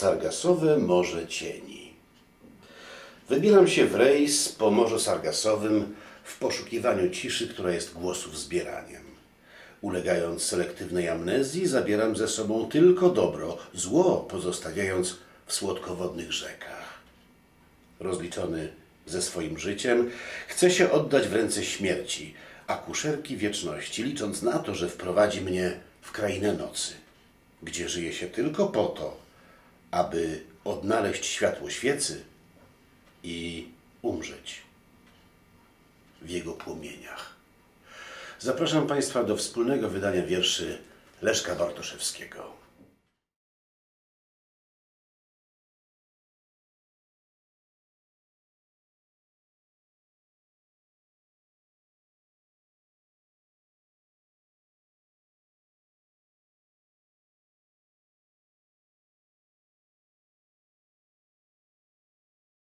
Sargasowe Morze Cieni. Wybieram się w rejs po Morzu Sargasowym w poszukiwaniu ciszy, która jest głosów zbieraniem. Ulegając selektywnej amnezji, zabieram ze sobą tylko dobro, zło pozostawiając w słodkowodnych rzekach. Rozliczony ze swoim życiem, chcę się oddać w ręce śmierci, akuszerki wieczności, licząc na to, że wprowadzi mnie w krainę nocy, gdzie żyje się tylko po to, aby odnaleźć światło świecy i umrzeć w jego płomieniach. Zapraszam Państwa do wspólnego wydania wierszy Leszka Bartoszewskiego.